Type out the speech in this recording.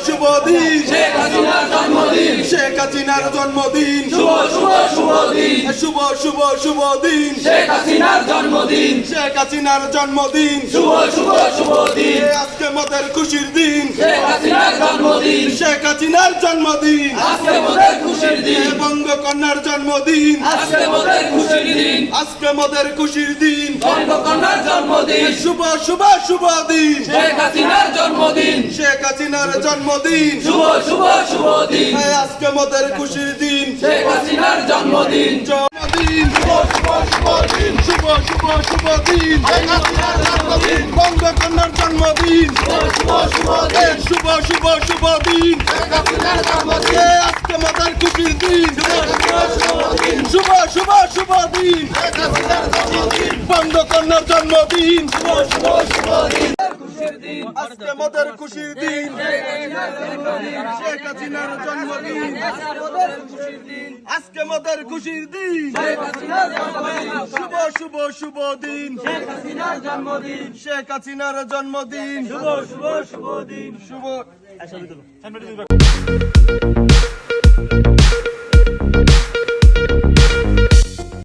জন্মদিন শেখ হাসিনার জন্মদিন। শেখ হাসিনার জন্মদিন। শুভ শুভ শুভ দিন। শুভ শুভ শুভ দিন। শেখ হাসিনার জন্মদিন। শেখ হাসিনার জন্মদিন। শুভ শুভ শুভ দিন। আজকে মতের খুশির দিন। শেখ হাসিনার জন্মদিন। শেখ হাসিনার জন্মদিন। আজকে মোদের খুশির এ দিন বঙ্গকন্যার জন্মদিন। আজকে মোদের খুশির দিন। আজকে মোদের খুশির দিন। বঙ্গকন্যার জন্মদিন। শুভ শুভ শুভ দিন। শেখ হাসিনার জন্মদিন। শেখ হাসিনার জন্মদিন। শুভ শুভ শুভ দিন। আজকে মোদের খুশির দিন। শেখ হাসিনার জন্মদিন। জন্মদিন। শুভ শুভ শুভ দিন। শেখ বঙ্গকন্যার জন্মদিন। এ শুভ শুভ শুভ শুভ শুভ দিন। এ আজকে মোদের খুশির দিন। শুভ শুভ শুভ দিন বঙ্গকন্যার জন্মদিন। আজকে মোদের খুশির দিন। শেখ হাসিনার জন্মদিন। আজকে মোদের খুশির দিন। শুভ শুভ শুভ দিন। শেখ হাসিনার জন্মদিন। শুভ শুভ শুভ দিন। শুভ